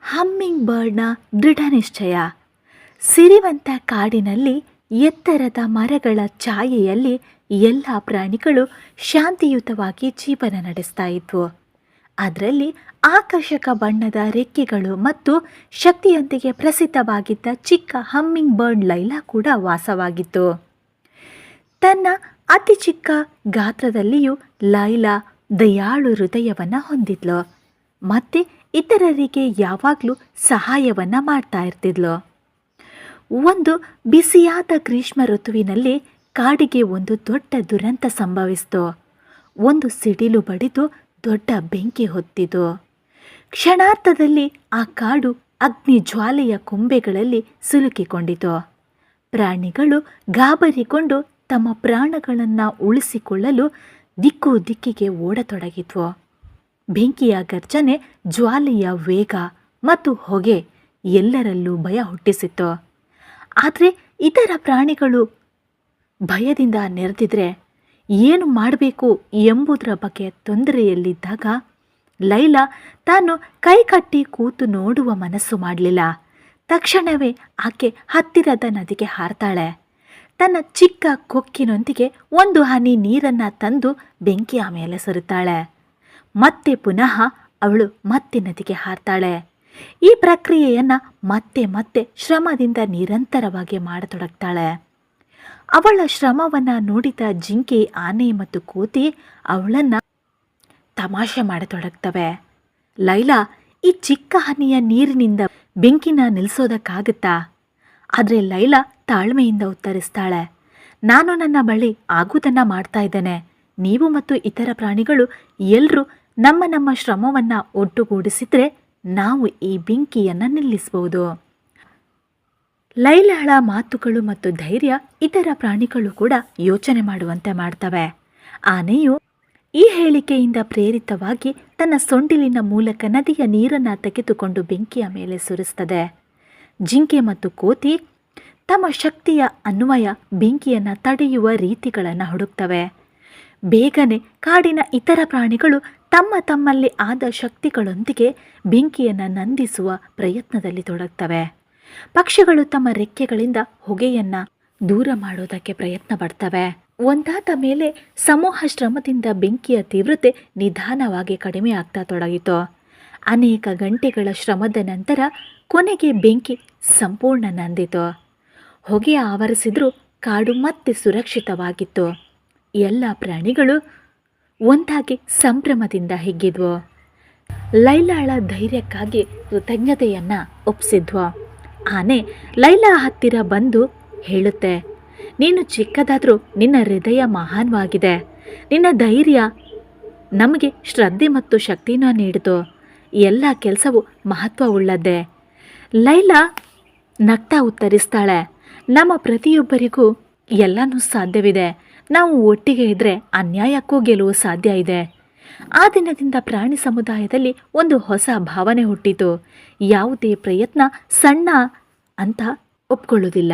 Humming ಬರ್ಡ್ನ ದೃಢ ನಿಶ್ಚಯ. ಸಿರಿವಂತ ಕಾಡಿನಲ್ಲಿ ಎತ್ತರದ ಮರಗಳ ಛಾಯೆಯಲ್ಲಿ ಎಲ್ಲ ಪ್ರಾಣಿಗಳು ಶಾಂತಿಯುತವಾಗಿ ಜೀವನ ನಡೆಸ್ತಾ ಇದ್ವು. ಅದರಲ್ಲಿ ಆಕರ್ಷಕ ಬಣ್ಣದ ರೆಕ್ಕೆಗಳು ಮತ್ತು ಶಕ್ತಿಯೊಂದಿಗೆ ಪ್ರಸಿದ್ಧವಾಗಿದ್ದ ಚಿಕ್ಕ ಹಮ್ಮಿಂಗ್ ಬರ್ಡ್ ಲೈಲಾ ಕೂಡ ವಾಸವಾಗಿತ್ತು. ತನ್ನ ಅತಿ ಚಿಕ್ಕ ಗಾತ್ರದಲ್ಲಿಯೂ ಲೈಲಾ ದಯಾಳು ಹೃದಯವನ್ನು ಹೊಂದಿದ್ಲು. ಮತ್ತೆ ಇತರರಿಗೆ ಯಾವಾಗಲೂ ಸಹಾಯವನ್ನು ಮಾಡ್ತಾ ಇರ್ತಿದ್ಲು. ಒಂದು ಬಿಸಿಯಾದ ಗ್ರೀಷ್ಮ ಋತುವಿನಲ್ಲಿ ಕಾಡಿಗೆ ಒಂದು ದೊಡ್ಡ ದುರಂತ ಸಂಭವಿಸಿತು. ಒಂದು ಸಿಡಿಲು ಬಡಿದು ದೊಡ್ಡ ಬೆಂಕಿ ಹೊತ್ತಿತು. ಕ್ಷಣಾರ್ಥದಲ್ಲಿ ಆ ಕಾಡು ಅಗ್ನಿ ಜ್ವಾಲೆಯ ಕೊಂಬೆಗಳಲ್ಲಿ ಸಿಲುಕಿಕೊಂಡಿತು. ಪ್ರಾಣಿಗಳು ಗಾಬರಿಕೊಂಡು ತಮ್ಮ ಪ್ರಾಣಗಳನ್ನು ಉಳಿಸಿಕೊಳ್ಳಲು ದಿಕ್ಕು ದಿಕ್ಕಿಗೆ ಓಡತೊಡಗಿದ್ವು. ಬೆಂಕಿಯ ಗರ್ಜನೆ, ಜ್ವಾಲೆಯ ವೇಗ ಮತ್ತು ಹೊಗೆ ಎಲ್ಲರಲ್ಲೂ ಭಯ ಹುಟ್ಟಿಸಿತ್ತು. ಆದರೆ ಇತರ ಪ್ರಾಣಿಗಳು ಭಯದಿಂದ ನೆರೆದಿದ್ರೆ ಏನು ಮಾಡಬೇಕು ಎಂಬುದರ ಬಗ್ಗೆ ತೊಂದರೆಯಲ್ಲಿದ್ದಾಗ ಲೈಲಾ ತಾನು ಕೈಕಟ್ಟಿ ಕೂತು ನೋಡುವ ಮನಸ್ಸು ಮಾಡಲಿಲ್ಲ. ತಕ್ಷಣವೇ ಆಕೆ ಹತ್ತಿರದ ನದಿಗೆ ಹಾರ್ತಾಳೆ. ತನ್ನ ಚಿಕ್ಕ ಕೊಕ್ಕಿನೊಂದಿಗೆ ಒಂದು ಹನಿ ನೀರನ್ನು ತಂದು ಬೆಂಕಿಯ ಮೇಲೆ ಸುರಿತಾಳೆ. ಮತ್ತೆ ಪುನಃ ಅವಳು ಮತ್ತೆ ನದಿಗೆ ಹಾರ್ತಾಳೆ. ಈ ಪ್ರಕ್ರಿಯೆಯನ್ನು ಮತ್ತೆ ಮತ್ತೆ ಶ್ರಮದಿಂದ ನಿರಂತರವಾಗಿ ಮಾಡತೊಡಗ್ತಾಳೆ. ಅವಳ ಶ್ರಮವನ್ನು ನೋಡಿದ ಜಿಂಕೆ, ಆನೆ ಮತ್ತು ಕೋತಿ ಅವಳನ್ನು ತಮಾಷೆ ಮಾಡತೊಡಗ್ತವೆ. ಲೈಲಾ, ಈ ಚಿಕ್ಕ ಹನಿಯ ನೀರಿನಿಂದ ಬೆಂಕಿನ ನಿಲ್ಲಿಸೋದಕ್ಕಾಗತ್ತಾ ಆದರೆ ಲೈಲಾ ತಾಳ್ಮೆಯಿಂದ ಉತ್ತರಿಸ್ತಾಳೆ. ನಾನು ನನ್ನ ಬಳಿ ಆಗುವುದನ್ನು ಮಾಡ್ತಾ ಇದ್ದೇನೆ. ನೀವು ಮತ್ತು ಇತರ ಪ್ರಾಣಿಗಳು ಎಲ್ಲರೂ ನಮ್ಮ ನಮ್ಮ ಶ್ರಮವನ್ನು ಒಟ್ಟುಗೂಡಿಸಿದರೆ ನಾವು ಈ ಬೆಂಕಿಯನ್ನು ನಿಲ್ಲಿಸಬಹುದು ಲೈಲಹಳ ಮಾತುಗಳು ಮತ್ತು ಧೈರ್ಯ ಇತರ ಪ್ರಾಣಿಗಳು ಕೂಡ ಯೋಚನೆ ಮಾಡುವಂತೆ ಮಾಡ್ತವೆ. ಆನೆಯು ಈ ಹೇಳಿಕೆಯಿಂದ ಪ್ರೇರಿತವಾಗಿ ತನ್ನ ಸೊಂಡಿಲಿನ ಮೂಲಕ ನದಿಯ ನೀರನ್ನು ತೆಗೆದುಕೊಂಡು ಬೆಂಕಿಯ ಮೇಲೆ ಸುರಿಸ್ತದೆ. ಜಿಂಕೆ ಮತ್ತು ಕೋತಿ ತಮ್ಮ ಶಕ್ತಿಯ ಅನ್ವಯ ಬೆಂಕಿಯನ್ನು ತಡೆಯುವ ರೀತಿಗಳನ್ನು ಹುಡುಕ್ತವೆ. ಬೇಗನೆ ಕಾಡಿನ ಇತರ ಪ್ರಾಣಿಗಳು ತಮ್ಮ ತಮ್ಮಲ್ಲಿ ಆದ ಶಕ್ತಿಗಳೊಂದಿಗೆ ಬೆಂಕಿಯನ್ನು ನಂದಿಸುವ ಪ್ರಯತ್ನದಲ್ಲಿ ತೊಡಗ್ತವೆ. ಪಕ್ಷಿಗಳು ತಮ್ಮ ರೆಕ್ಕೆಗಳಿಂದ ಹೊಗೆಯನ್ನು ದೂರ ಮಾಡೋದಕ್ಕೆ ಪ್ರಯತ್ನ ಪಡ್ತವೆ. ಒಂದಾದ ಮೇಲೆ ಸಮೂಹ ಶ್ರಮದಿಂದ ಬೆಂಕಿಯ ತೀವ್ರತೆ ನಿಧಾನವಾಗಿ ಕಡಿಮೆ ಆಗ್ತಾ ತೊಡಗಿತು. ಅನೇಕ ಗಂಟೆಗಳ ಶ್ರಮದ ನಂತರ ಕೊನೆಗೆ ಬೆಂಕಿ ಸಂಪೂರ್ಣ ನಂದಿತು. ಹೊಗೆ ಆವರಿಸಿದ್ರೂ ಕಾಡು ಮತ್ತೆ ಸುರಕ್ಷಿತವಾಗಿತ್ತು. ಎಲ್ಲ ಪ್ರಾಣಿಗಳು ಒಂದಾಗಿ ಸಂಭ್ರಮದಿಂದ ಹಿಗ್ಗಿದ್ವು. ಲೈಲಾಳ ಧೈರ್ಯಕ್ಕಾಗಿ ಕೃತಜ್ಞತೆಯನ್ನು ಒಪ್ಪಿಸಿದ್ವು ಆನೆ, ಲೈಲಾ ಹತ್ತಿರ ಬಂದು ಹೇಳುತ್ತೆ, ನೀನು ಚಿಕ್ಕದಾದರೂ ನಿನ್ನ ಹೃದಯ ಮಹಾನ್ವಾಗಿದೆ. ನಿನ್ನ ಧೈರ್ಯ ನಮಗೆ ಶ್ರದ್ಧೆ ಮತ್ತು ಶಕ್ತಿನ ನೀಡಿತು. ಎಲ್ಲ ಕೆಲಸವು ಮಹತ್ವವುಳ್ಳದ್ದೇ. ಲೈಲಾ ನಗ್ತಾ ಉತ್ತರಿಸ್ತಾಳೆ, ನಮ್ಮ ಪ್ರತಿಯೊಬ್ಬರಿಗೂ ಎಲ್ಲನೂ ಸಾಧ್ಯವಿದೆ. ನಾವು ಒಟ್ಟಿಗೆ ಇದ್ದರೆ ಅನ್ಯಾಯಕ್ಕೂ ಗೆಲುವು ಸಾಧ್ಯ ಇದೆ. ಆ ದಿನದಿಂದ ಪ್ರಾಣಿ ಸಮುದಾಯದಲ್ಲಿ ಒಂದು ಹೊಸ ಭಾವನೆ ಹುಟ್ಟಿತು. ಯಾವುದೇ ಪ್ರಯತ್ನ ಸಣ್ಣ ಅಂತ ಒಪ್ಕೊಳ್ಳೋದಿಲ್ಲ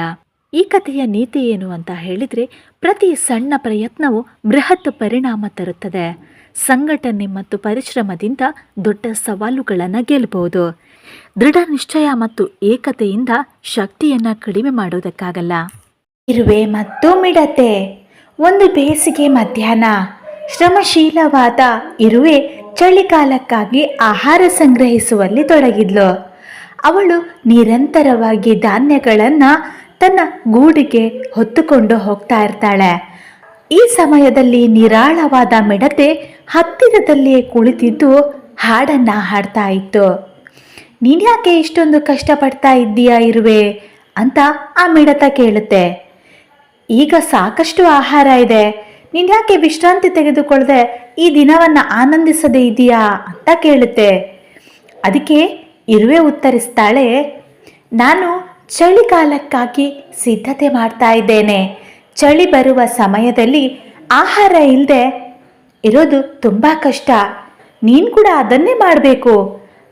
ಈ ಕಥೆಯ ನೀತಿ ಏನು ಅಂತ ಹೇಳಿದರೆ, ಪ್ರತಿ ಸಣ್ಣ ಪ್ರಯತ್ನವು ಬೃಹತ್ ಪರಿಣಾಮ ತರುತ್ತದೆ. ಸಂಘಟನೆ ಮತ್ತು ಪರಿಶ್ರಮದಿಂದ ದೊಡ್ಡ ಸವಾಲುಗಳನ್ನು ಗೆಲ್ಲಬಹುದು. ದೃಢ ನಿಶ್ಚಯ ಮತ್ತು ಏಕತೆಯಿಂದ ಶಕ್ತಿಯನ್ನು ಕಡಿಮೆ ಮಾಡೋದಕ್ಕಾಗಲ್ಲ. ಇರುವೆ ಮತ್ತು ಮಿಡತೆ. ಒಂದು ಬೇಸಿಗೆ ಮಧ್ಯಾಹ್ನ. ಶ್ರಮಶೀಲವಾದ ಇರುವೆ ಚಳಿಗಾಲಕ್ಕಾಗಿ ಆಹಾರ ಸಂಗ್ರಹಿಸುವಲ್ಲಿ ತೊಡಗಿದ್ಲು. ಅವಳು ನಿರಂತರವಾಗಿ ಧಾನ್ಯಗಳನ್ನು ತನ್ನ ಗೂಡಿಗೆ ಹೊತ್ತುಕೊಂಡು ಹೋಗ್ತಾ ಇರ್ತಾಳೆ. ಈ ಸಮಯದಲ್ಲಿ ನಿರಾಳವಾದ ಮಿಡತೆ ಹತ್ತಿರದಲ್ಲಿಯೇ ಕುಳಿತಿದ್ದು ಹಾಡನ್ನು ಹಾಡ್ತಾ ಇತ್ತು. ನೀನ್ಯಾಕೆ ಇಷ್ಟೊಂದು ಕಷ್ಟಪಡ್ತಾ ಇದ್ದೀಯಾ ಇರುವೆ? ಅಂತ ಆ ಮಿಡತ ಕೇಳುತ್ತೆ. ಈಗ ಸಾಕಷ್ಟು ಆಹಾರ ಇದೆ. ನೀನ್ಯಾಕೆ ವಿಶ್ರಾಂತಿ ತೆಗೆದುಕೊಳ್ಳದೆ ಈ ದಿನವನ್ನ ಆನಂದಿಸದೆ ಇದೆಯಾ ಅಂತ ಕೇಳುತ್ತೆ. ಅದಕ್ಕೆ ಇರುವೆ ಉತ್ತರಿಸ್ತಾಳೆ, ನಾನು ಚಳಿಗಾಲಕ್ಕಾಗಿ ಸಿದ್ಧತೆ ಮಾಡ್ತಾ ಇದ್ದೇನೆ. ಚಳಿ ಬರುವ ಸಮಯದಲ್ಲಿ ಆಹಾರ ಇಲ್ಲದೆ ಇರೋದು ತುಂಬ ಕಷ್ಟ. ನೀನು ಕೂಡ ಅದನ್ನೇ ಮಾಡಬೇಕು.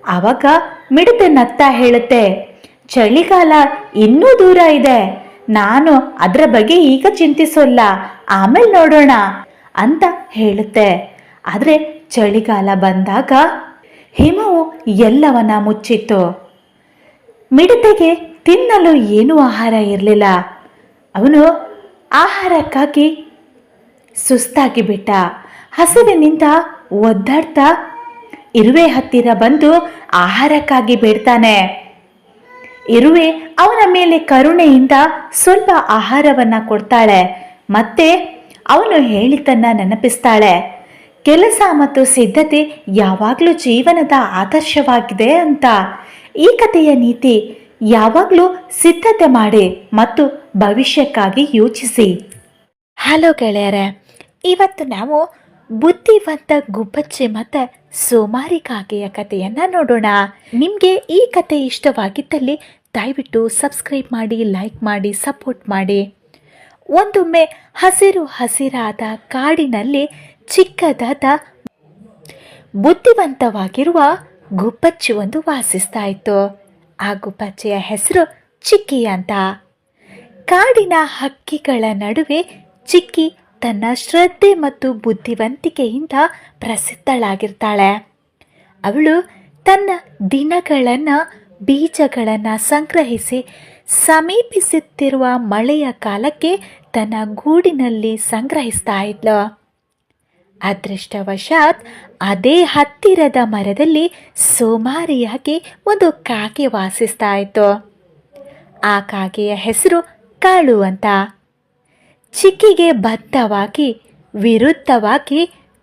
ಆವಾಗ ಮಿಡತೆ ನಗ್ತಾ ಹೇಳುತ್ತೆ, ಚಳಿಗಾಲ ಇನ್ನೂ ದೂರ ಇದೆ. ನಾನು ಅದರ ಬಗ್ಗೆ ಈಗ ಚಿಂತಿಸೋಲ್ಲ. ಆಮೇಲೆ ನೋಡೋಣ ಅಂತ ಹೇಳುತ್ತೆ. ಆದರೆ ಚಳಿಗಾಲ ಬಂದಾಗ ಹಿಮವು ಎಲ್ಲವನ್ನ ಮುಚ್ಚಿತ್ತು. ಮಿಡತೆಗೆ ತಿನ್ನಲು ಏನೂ ಆಹಾರ ಇರಲಿಲ್ಲ. ಅವನು ಆಹಾರಕ್ಕಾಗಿ ಸುಸ್ತಾಗಿ ಬಿಟ್ಟ. ಹಸಿವಿನಿಂದ ಒದ್ದಾಡ್ತಾ ಇರುವೆ ಹತ್ತಿರ ಬಂದು ಆಹಾರಕ್ಕಾಗಿ ಬೇಡ್ತಾನೆ. ಇರುವೆ ಅವನ ಮೇಲೆ ಕರುಣೆಯಿಂದ ಸ್ವಲ್ಪ ಆಹಾರವನ್ನ ಕೊಡ್ತಾಳೆ. ಮತ್ತೆ ಅವನು ಹೇಳಿದ್ದನ್ನ ನೆನಪಿಸ್ತಾಳೆ. ಕೆಲಸ ಮತ್ತು ಸಿದ್ಧತೆ ಯಾವಾಗಲೂ ಜೀವನದ ಆದರ್ಶವಾಗಿದೆ ಅಂತ. ಈ ಕಥೆಯ ನೀತಿ ಯಾವಾಗಲೂ ಸಿದ್ಧತೆ ಮಾಡಿ ಮತ್ತು ಭವಿಷ್ಯಕ್ಕಾಗಿ ಯೋಚಿಸಿ. ಹಲೋ ಗೆಳೆಯರೆ, ಇವತ್ತು ನಾವು ಬುದ್ಧಿವಂತ ಗುಬ್ಬಚ್ಚಿ ಮತ್ತು ಸೋಮಾರಿ ಕಾಗೆಯ ಕಥೆಯನ್ನು ನೋಡೋಣ. ನಿಮಗೆ ಈ ಕತೆ ಇಷ್ಟವಾಗಿದ್ದಲ್ಲಿ ದಯವಿಟ್ಟು ಸಬ್ಸ್ಕ್ರೈಬ್ ಮಾಡಿ ಲೈಕ್ ಮಾಡಿ ಸಪೋರ್ಟ್ ಮಾಡಿ. ಒಂದೊಮ್ಮೆ ಹಸಿರು ಹಸಿರಾದ ಕಾಡಿನಲ್ಲಿ ಚಿಕ್ಕದಾದ ಬುದ್ಧಿವಂತವಾಗಿರುವ ಗುಬ್ಬಚ್ಚಿ ಒಂದು ವಾಸಿಸ್ತಾ ಇತ್ತು ಆ ಗುಪ್ಪಚ್ಚಿಯ ಹೆಸರು ಚಿಕ್ಕಿ ಅಂತ. ಕಾಡಿನ ಹಕ್ಕಿಗಳ ನಡುವೆ ಚಿಕ್ಕಿ ತನ್ನ ಶ್ರದ್ಧೆ ಮತ್ತು ಬುದ್ಧಿವಂತಿಕೆಯಿಂದ ಪ್ರಸಿದ್ಧಳಾಗಿರ್ತಾಳೆ. ಅವಳು ತನ್ನ ದಿನಗಳನ್ನು, ಬೀಜಗಳನ್ನು ಸಂಗ್ರಹಿಸಿ ಸಮೀಪಿಸುತ್ತಿರುವ ಮಳೆಯ ಕಾಲಕ್ಕೆ ತನ್ನ ಗೂಡಿನಲ್ಲಿ ಸಂಗ್ರಹಿಸ್ತಾ ಇದ್ಲು. ಅದೃಷ್ಟವಶಾತ್ ಅದೇ ಹತ್ತಿರದ ಮರದಲ್ಲಿ ಸೋಮಾರಿಯಾಗಿ ಒಂದು ಕಾಗೆ ವಾಸಿಸ್ತಾ ಇತ್ತು. ಆ ಕಾಗೆಯ ಹೆಸರು ಕಾಳು ಅಂತ. ಚಿಕ್ಕಿಗೆ ಬದ್ಧವಾಗಿ, ವಿರುದ್ಧವಾಗಿ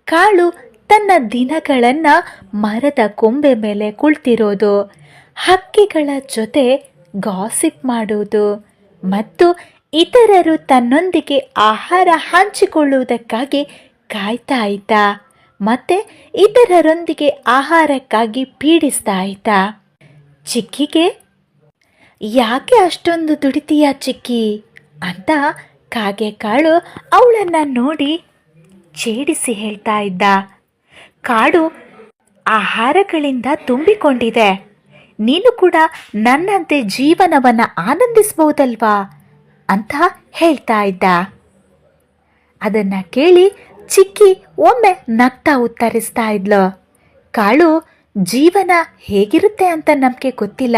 ಕಾಳು ತನ್ನ ದಿನಗಳನ್ನು ಮರದ ಕೊಂಬೆ ಮೇಲೆ ಕುಳ್ತಿರೋದು. ಹಕ್ಕಿಗಳ ಜೊತೆ ಗಾಸಿಪ್ ಮಾಡುವುದು ಮತ್ತು ಇತರರು ತನ್ನೊಂದಿಗೆ ಆಹಾರ ಹಂಚಿಕೊಳ್ಳುವುದಕ್ಕಾಗಿ ಕಾಯ್ತಾ ಇದ್ದ ಮತ್ತೆ ಇತರರೊಂದಿಗೆ ಆಹಾರಕ್ಕಾಗಿ ಪೀಡಿಸ್ತಾ ಇದ್ದ. ಚಿಕ್ಕಿಗೆ, ಯಾಕೆ ಅಷ್ಟೊಂದು ದುಡಿತೀಯ ಚಿಕ್ಕಿ? ಅಂತ ಕಾಗೆ ಕಾಳು ಅವಳನ್ನು ನೋಡಿ ಛೇಡಿಸಿ ಹೇಳ್ತಾ ಇದ್ದ. ಕಾಡು ಆಹಾರಗಳಿಂದ ತುಂಬಿಕೊಂಡಿದೆ. ನೀನು ಕೂಡ ನನ್ನಂತೆ ಜೀವನವನ್ನು ಆನಂದಿಸಬಹುದಲ್ವಾ ಅಂತ ಹೇಳ್ತಾ ಇದ್ದ. ಅದನ್ನು ಕೇಳಿ ಚಿಕ್ಕಿ ಒಮ್ಮೆ ನಗ್ತಾ ಉತ್ತರಿಸ್ತಾ ಇದ್ಲು. ಕಾಳು, ಜೀವನ ಹೇಗಿರುತ್ತೆ ಅಂತ ನಮಗೆ ಗೊತ್ತಿಲ್ಲ.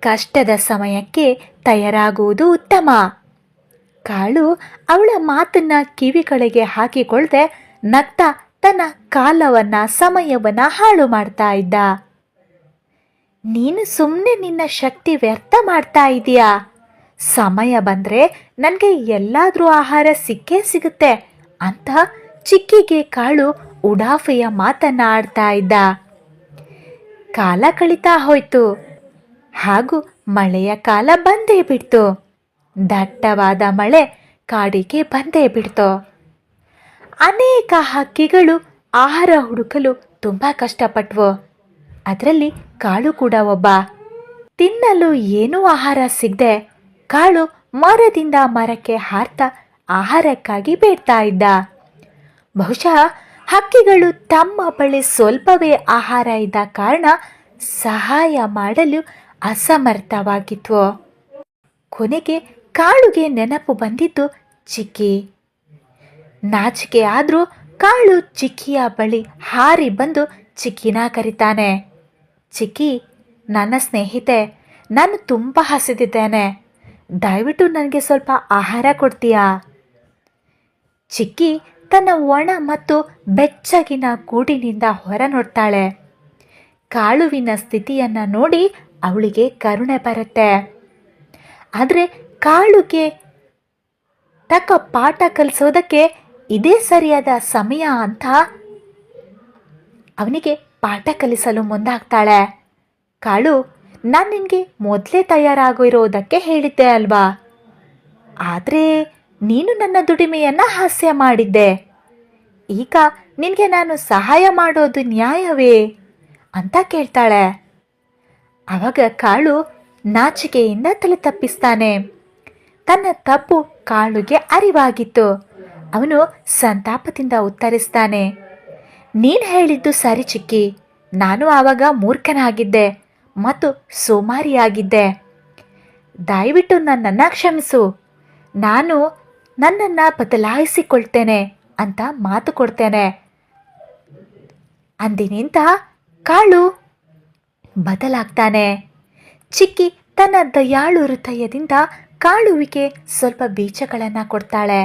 ಕಷ್ಟದ ಸಮಯಕ್ಕೆ ತಯಾರಾಗುವುದು ಉತ್ತಮ. ಕಾಳು ಅವಳ ಮಾತನ್ನ ಕಿವಿಗಳಿಗೆ ಹಾಕಿಕೊಳ್ಳದೆ ನಗ್ತಾ ತನ್ನ ಕಾಲವನ್ನ, ಸಮಯವನ್ನ ಹಾಳು ಮಾಡ್ತಾ ಇದ್ದ. ನೀನು ಸುಮ್ಮನೆ ನಿನ್ನ ಶಕ್ತಿ ವ್ಯರ್ಥ ಮಾಡ್ತಾ ಇದೀಯಾ? ಸಮಯ ಬಂದ್ರೆ ನನಗೆ ಎಲ್ಲಾದ್ರೂ ಆಹಾರ ಸಿಕ್ಕೇ ಸಿಗುತ್ತೆ ಅಂತ ಚಿಕ್ಕಿಗೆ ಕಾಳು ಉಡಾಫೆಯ ಮಾತನ್ನ ಆಡ್ತಾ ಇದ್ದ. ಕಾಲ ಕಳೀತಾ ಹೋಯ್ತು. ಹಾಗೂ ಮಳೆಯ ಕಾಲ ಬಂದೇ ಬಿಡ್ತು. ದಟ್ಟವಾದ ಮಳೆ ಕಾಡಿಗೆ ಬಂದೇ ಬಿಡ್ತು. ಅನೇಕ ಹಕ್ಕಿಗಳು ಆಹಾರ ಹುಡುಕಲು ತುಂಬ ಕಷ್ಟಪಟ್ವು. ಅದರಲ್ಲಿ ಕಾಳು ಕೂಡ ಒಬ್ಬ. ತಿನ್ನಲು ಏನೂ ಆಹಾರ ಸಿಗದೆ ಕಾಳು ಮರದಿಂದ ಮರಕ್ಕೆ ಹಾರ್ತಾ ಆಹಾರಕ್ಕಾಗಿ ಬೇಡ್ತಾ ಇದ್ದ. ಬಹುಶಃ ಹಕ್ಕಿಗಳು ತಮ್ಮ ಬಳಿ ಸ್ವಲ್ಪವೇ ಆಹಾರ ಇದ್ದ ಕಾರಣ ಸಹಾಯ ಮಾಡಲು ಅಸಮರ್ಥವಾಗಿತ್ವೋ ಕೊನೆಗೆ ಕಾಳುಗೆ ನೆನಪು ಬಂದಿದ್ದು ಚಿಕ್ಕಿ. ನಾಚಿಕೆ ಆದರೂ ಕಾಳು ಚಿಕ್ಕಿಯ ಬಳಿ ಹಾರಿ ಬಂದು ಚಿಕ್ಕಿನ ಕರಿತಾನೆ. ಚಿಕ್ಕಿ, ನನ್ನ ಸ್ನೇಹಿತೆ, ನಾನು ತುಂಬ ಹಸಿದಿದ್ದೇನೆ. ದಯವಿಟ್ಟು ನನಗೆ ಸ್ವಲ್ಪ ಆಹಾರ ಕೊಡ್ತೀಯಾ? ಚಿಕ್ಕಿ ತನ್ನ ಒಣ ಮತ್ತು ಬೆಚ್ಚಗಿನ ಗೂಡಿನಿಂದ ಹೊರ ನೋಡ್ತಾಳೆ ಕಾಳುವಿನ ಸ್ಥಿತಿಯನ್ನು ನೋಡಿ ಅವಳಿಗೆ ಕರುಣೆ ಬರುತ್ತೆ. ಆದರೆ ಕಾಳುಗೆ ತಕ್ಕ ಪಾಠ ಕಲಿಸೋದಕ್ಕೆ ಇದೇ ಸರಿಯಾದ ಸಮಯ ಅಂತ ಅವನಿಗೆ ಪಾಠ ಕಲಿಸಲು ಮುಂದಾಗ್ತಾಳೆ. ಕಾಳು, ನಾನು ನಿನಗೆ ಮೊದಲೇ ತಯಾರಾಗಿರೋದಕ್ಕೆ ಹೇಳಿದ್ದೆ ಅಲ್ವಾ? ಆದರೆ ನೀನು ನನ್ನ ದುಡಿಮೆಯನ್ನು ಹಾಸ್ಯ ಮಾಡಿದ್ದೆ. ಈಗ ನಿನಗೆ ನಾನು ಸಹಾಯ ಮಾಡೋದು ನ್ಯಾಯವೇ? ಅಂತ ಕೇಳ್ತಾಳೆ. ಆವಾಗ ಕಾಳು ನಾಚಿಕೆಯಿಂದ ತಲೆ ತಪ್ಪಿಸ್ತಾನೆ. ತನ್ನ ತಪ್ಪು ಕಾಳುಗೆ ಅರಿವಾಗಿತ್ತು. ಅವನು ಸಂತಾಪದಿಂದ ಉತ್ತರಿಸ್ತಾನೆ, ನೀನು ಹೇಳಿದ್ದು ಸರಿ ಚಿಕ್ಕಿ. ನಾನು ಆವಾಗ ಮೂರ್ಖನಾಗಿದ್ದೆ ಮತ್ತು ಸೋಮಾರಿಯಾಗಿದ್ದೆ. ದಯವಿಟ್ಟು ನನ್ನನ್ನು ಕ್ಷಮಿಸು. ನಾನು ನನ್ನನ್ನು ಬದಲಾಯಿಸಿಕೊಳ್ತೇನೆ ಅಂತ ಮಾತು ಕೊಡ್ತೇನೆ. ಅಂದಿನಿಂದ ಕಾಳು ಬದಲಾಗ್ತಾನೆ. ಚಿಕ್ಕಿ ತನ್ನ ದಯಾಳು ಹೃದಯದಿಂದ ಕಾಳುವಿಗೆ ಸ್ವಲ್ಪ ಬೀಜಗಳನ್ನು ಕೊಡ್ತಾಳೆ.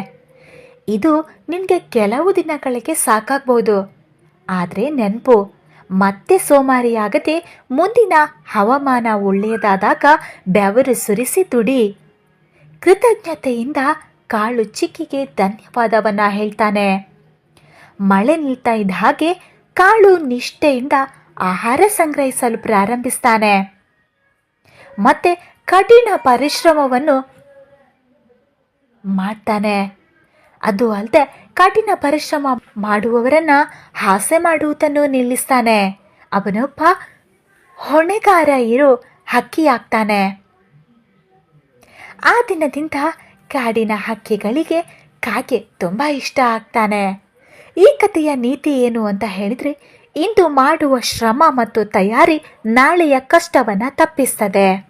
ಇದು ನಿನಗೆ ಕೆಲವು ದಿನಗಳಿಗೆ ಸಾಕಾಗ್ಬೋದು. ಆದರೆ ನೆನಪು, ಮತ್ತೆ ಸೋಮಾರಿಯಾಗದೆ ಮುಂದಿನ ಹವಾಮಾನ ಒಳ್ಳೆಯದಾದಾಗ ಬೆವರು ಸುರಿಸಿ ದುಡಿ ಕೃತಜ್ಞತೆಯಿಂದ ಕಾಳು ಚಿಕ್ಕಿಗೆ ಧನ್ಯವಾದವನ್ನ ಹೇಳ್ತಾನೆ. ಮಳೆ ನಿಲ್ತಾ ಇದ್ದ ಹಾಗೆ ಕಾಳು ನಿಷ್ಠೆಯಿಂದ ಆಹಾರ ಸಂಗ್ರಹಿಸಲು ಪ್ರಾರಂಭಿಸ್ತಾನೆ. ಮತ್ತೆ ಕಠಿಣ ಪರಿಶ್ರಮವನ್ನು ಮಾಡ್ತಾನೆ. ಅದು ಅಲ್ಲದೆ ಕಠಿಣ ಪರಿಶ್ರಮ ಮಾಡುವವರನ್ನ ಹಾಸೆ ಮಾಡುವುದನ್ನು ನಿಲ್ಲಿಸ್ತಾನೆ. ಅವನೊಬ್ಬ ಹೊಣೆಗಾರ ಇರೋ ಹಕ್ಕಿಯಾಗ್ತಾನೆ ಆ ದಿನದಿಂದ ಕಾಡಿನ ಹಕ್ಕಿಗಳಿಗೆ ಕಾಗೆ ತುಂಬ ಇಷ್ಟ ಆಗ್ತಾನೆ. ಈ ಕಥೆಯ ನೀತಿ ಏನು ಅಂತ ಹೇಳಿದರೆ, ಇಂದು ಮಾಡುವ ಶ್ರಮ ಮತ್ತು ತಯಾರಿ ನಾಳೆಯ ಕಷ್ಟವನ್ನು ತಪ್ಪಿಸ್ತದೆ.